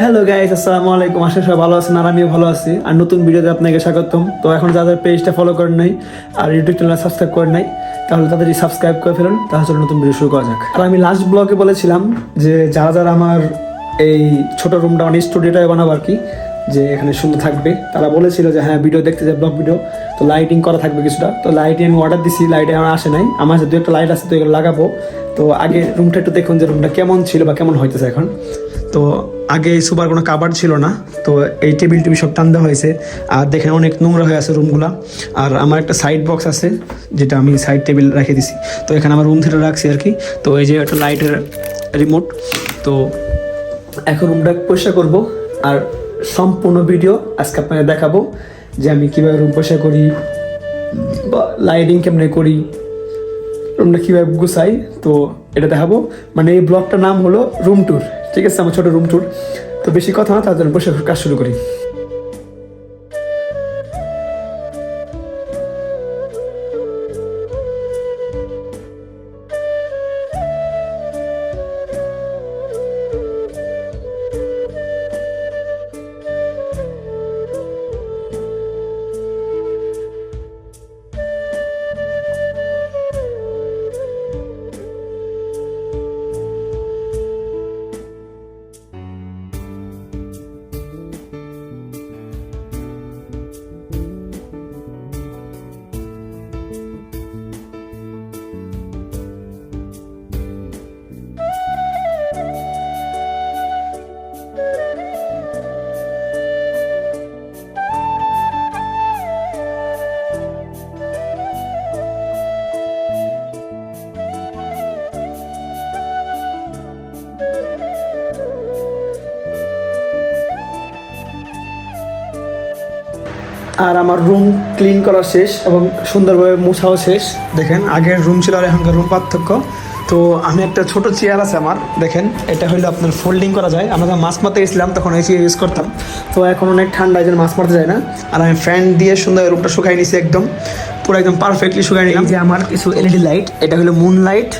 Hello guys আসসালামু আলাইকুম আশা সবাই ভালো আছেন আর আমিও ভালো আছি। আর নতুন ভিডিওতে আপনাকে স্বাগতম। তো এখন যাদের পেজটা ফলো করেন নাই আর ইউটিউব চ্যানেল সাবস্ক্রাইব করেন নাই, তাহলে তাদেরই সাবস্ক্রাইব করে ফেলুন। তাহলে নতুন ভিডিও শুরু করা যাক। আর আমি লাস্ট ব্লগে বলেছিলাম যে, যারা যারা আমার এই ছোট রুমটা অনেক স্টুডিওটাই বানাবো আর কি যে এখানে সুন্দর থাকবে। তারা বলেছিল যে হ্যাঁ ভিডিও দেখতে যাই ব্লগ ভিডিও তো লাইটিং করা থাকবে কিছুটা। তো লাইটিং আমি অর্ডার দিছি লাইটে আমার আসে নাই। আমার দু একটা লাইট আছে, তো এগুলো লাগাবো। তো আগে রুমটা একটু দেখুন যে রুমটা কেমন ছিল বা কেমন হইতেছে এখন। তো আগে এই সুপার কোনো কাবার ছিল না। তো এই টেবিল টেবিল সব টান দেওয়া হয়েছে। আর দেখেন অনেক নোংরা হয়ে আছে রুমগুলা আর আমার একটা সাইড বক্স আছে, যেটা আমি সাইড টেবিল রেখে দিছি। তো এখানে আমার রুম থেকে রাখছি আর কি। তো এই যে একটা লাইটের রিমোট তো এখন রুমটা পরিষ্কার করব। আর সম্পূর্ণ ভিডিও আজকে আপনাকে দেখাবো যে আমি কীভাবে রুম পয়সা করি, বা লাইটিং কেমনে করি রুমটা কীভাবে গুছাই, তো এটা দেখাবো। মানে এই ব্লগটার নাম হলো রুম ট্যুর ঠিক আছে? আমার ছোটো রুম ট্যুর তো বেশি কথা না, তার জন্য বসে কাজ শুরু করি। আর আমার রুম ক্লিন করা শেষ এবং সুন্দরভাবে মোছাও শেষ। দেখেন, আগের রুম ছিল আর এখনকার রুম পার্থক্য। তো আমি একটা ছোট চেয়ার আছে আমার, দেখেন, এটা হলো আপনার ফোল্ডিং করা যায়। আমরা যখন মাছ মারতে গেছিলাম, তখন এই চেয়ার ইউজ করতাম। তো এখন অনেক ঠান্ডা, এই মাছ মারতে যায় না। আর আমি ফ্যান দিয়ে সুন্দর রুমটা শুকাই নিয়েছি একদম। পুরো একদম পারফেক্টলি শুকাই নিলাম। যে আমার কিছু এলইডি লাইট এটা হলো মুন লাইট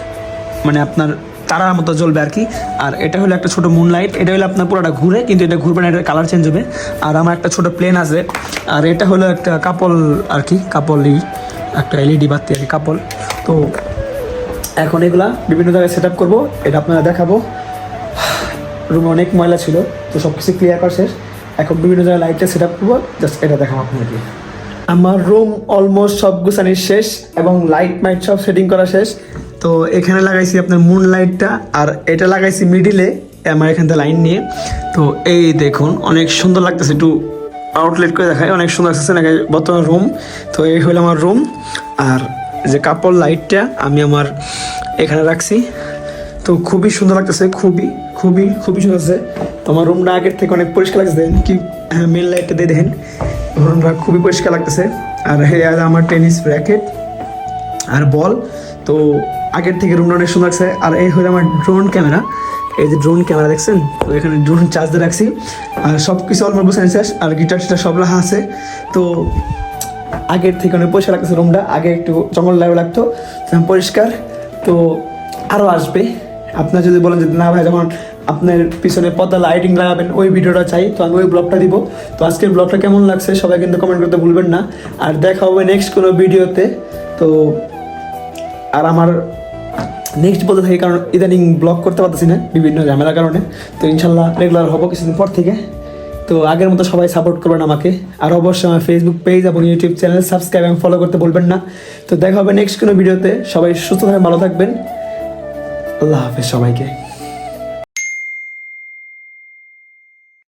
মানে আপনার তারার মতো জ্বলবে আর কি। আর এটা হলো একটা ছোট মুন লাইট এটা হলো আপনার পুরোটা ঘুরে, কিন্তু এটা ঘুরবে না এটার কালার চেঞ্জ হবে। আর আমার একটা ছোট প্লেন আছে, আর এটা হলো একটা কাপল আর কি কাপলই একটা এলইডি বাতি আর কি কাপল তো এখন এগুলা বিভিন্ন জায়গায় সেট আপ করব, এটা আপনারা দেখাবো। রুমে অনেক ময়লা ছিল, তো সব কিছু ক্লিয়ার করা শেষ। এখন বিভিন্ন জায়গায় লাইটটা সেট আপ করব জাস্ট এটা দেখাবো আপনাকে আমার রুম অলমোস্ট সব গুছানি শেষ, এবং লাইট মাইট সব সেটিং করা শেষ। তো এখানে লাগাইছি আপনার মুন লাইটটা আর এটা লাগাইছি মিডিলে আমার এখান থেকে লাইন নিয়ে। তো এই দেখুন, অনেক সুন্দর লাগতেছে একটু আউটলেট করে দেখায় অনেক সুন্দর লাগতেছে নাকি বর্তমান রুম তো এই হলো আমার রুম আর যে কাপড় লাইটটা আমি আমার এখানে রাখছি। তো খুবই সুন্দর লাগতেছে, খুবই খুবই খুবই সুন্দর আছে তোমার রুমটা আগের থেকে অনেক পরিষ্কার লাগছে কি হ্যাঁ মেন লাইটটা দিয়ে দেখেন। রুমটা খুবই পরিষ্কার লাগতেছে। আর হ্যাঁ আমার টেনিস র্যাকেট আর বল। তো আগের থেকে রুমটা অনেক সুন্দর লাগছে। আর এই হলো আমার ড্রোন ক্যামেরা এই যে ড্রোন ক্যামেরা দেখছেন? তো এখানে ড্রোন চার্জ দিয়ে রাখছি। আর সব কিছু বসে শেষ আর গিটার টিটার সব রাখা আছে। তো আগের থেকে অনেক পরিষ্কার লাগতেছে রুমটা আগে একটু জঙ্গল লাগবে লাগতো। পরিষ্কার। তো আরও আসবে। আপনার যদি বলেন যে, না ভাই, যখন আপনার পিছনে পর্দা লাইটিং লাগাবেন, ওই ভিডিওটা চাই, তো আমি ওই ব্লগটা দিব। তো আজকের ব্লগটা কেমন লাগছে, সবাই কিন্তু কমেন্ট করতে ভুলবেন না। আর দেখা হবে নেক্সট কোনো ভিডিওতে তো আর আমার নেক্সট বলতে থাকি, কারণ ইদানিং ব্লগ করতে পারতেছি না বিভিন্ন ঝামেলার কারণে। তো ইনশাল্লাহ রেগুলার হব কিছুদিন পর থেকে। তো আগের মতো সবাই সাপোর্ট করবেন আমাকে। আর অবশ্যই আমার ফেসবুক পেজ এবং ইউটিউব চ্যানেল সাবস্ক্রাইব এবং ফলো করতে বলবেন না। তো দেখা হবে নেক্সট কোনো ভিডিওতে সবাই সুস্থ থাকবেন, ভালো থাকবেন। আল্লাহ হাফেজ সবাইকে।